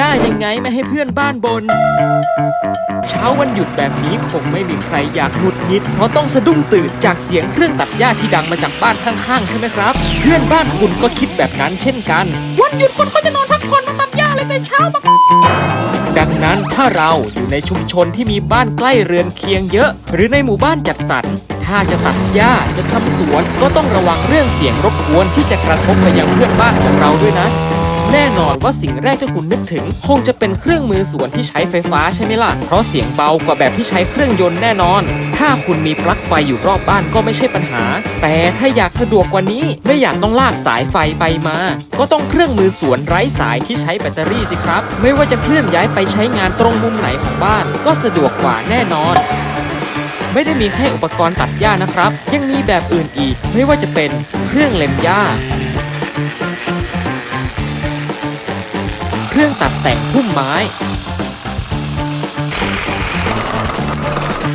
ย่ายังไงไม่ให้เพื่อนบ้านบน เช้าวันหยุดแบบนี้คงไม่มีใครอยากหงุดหงิด เพราะต้องสะดุ้งตื่นจากเสียงเครื่องตัดหญ้าที่ดังมาจากบ้านข้างๆใช่ไหมครับ เพื่อนบ้านคุณก็คิดแบบนั้นเช่นกัน วันหยุดคนก็จะนอนพักผ่อนมาตัดหญ้าเลยแต่เช้ามาดังนั้นถ้าเราอยู่ในชุมชนที่มีบ้านใกล้เรือนเคียงเยอะ หรือในหมู่บ้านจัดสรรถ้าจะตัดหญ้าจะทำสวนก็ต้องระวังเรื่องเสียงรบกวนที่จะกระทบไปยังเพื่อนบ้านของเราด้วยนะ แน่นอนว่าสิ่งแรกที่คุณนึกถึง คงจะเป็นเครื่องมือสวนที่ใช้ไฟฟ้าใช่ไหมล่ะ เพราะเสียงเบากว่าแบบที่ใช้เครื่องยนต์แน่นอน ถ้าคุณมีปลั๊กไฟอยู่รอบบ้านก็ไม่ใช่ปัญหา แต่ถ้าอยากสะดวกกว่านี้ไม่อยากต้องลากสายไฟไปมา ก็ต้องเครื่องมือสวนไร้สายที่ใช้แบตเตอรี่สิครับ ไม่ว่าจะเคลื่อนย้ายไปใช้งานตรงมุมไหนของบ้าน ก็สะดวกกว่าแน่นอนไม่ได้มีแค่อุปกรณ์ตัดหญ้านะครับ ยังมีแบบอื่นอีก ไม่ว่าจะเป็นเครื่องเล็มหญ้า รื่องตัดแต่งพุ่มไม้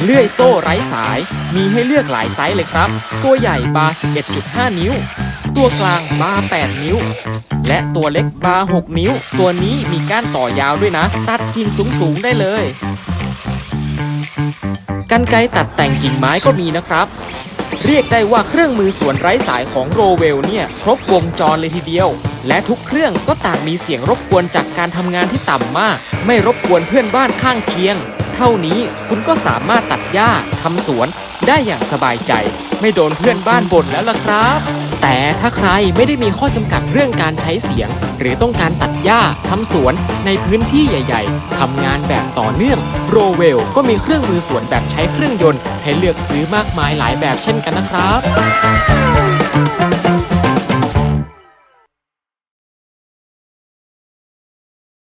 เลื่อยโซ่ไร้สายมีให้เลือกหลายไซส์เลยครับ ตัวใหญ่บาร์11.5 นิ้ว ตัวกลางบาร์8นิ้ว และตัวเล็กบาร์6นิ้ว ตัวนี้มีก้านต่อยาวด้วยนะ ตัดกิ่งสูงๆได้เลยกันไกตัดแต่งกิ่งไม้ก็มีนะครับ เรียกได้ว่าเครื่องมือสวนไร้สายของโรเวลเนี่ย ครบวงจรเลยทีเดียว และทุกเครื่องก็ต่างมีเสียงรบกวนจากการทำงานที่ต่ำมาก ไม่รบกวนเพื่อนบ้านข้างเคียง เท่านี้คุณก็สามารถตัดหญ้าทำสวนได้อย่างสบายใจ ไม่โดนเพื่อนบ้านบ่นแล้วล่ะครับ แต่ถ้าใครไม่ได้มีข้อจำกัดเรื่องการใช้เสียง หรือต้องการตัดหญ้าทำสวนในพื้นที่ใหญ่ ๆทำงานแบบต่อเนื่องโรเวลก็มีเครื่องมือสวนแบบใช้เครื่องยนต์ ให้เลือกซื้อมากมายหลายแบบเช่นกันนะครับ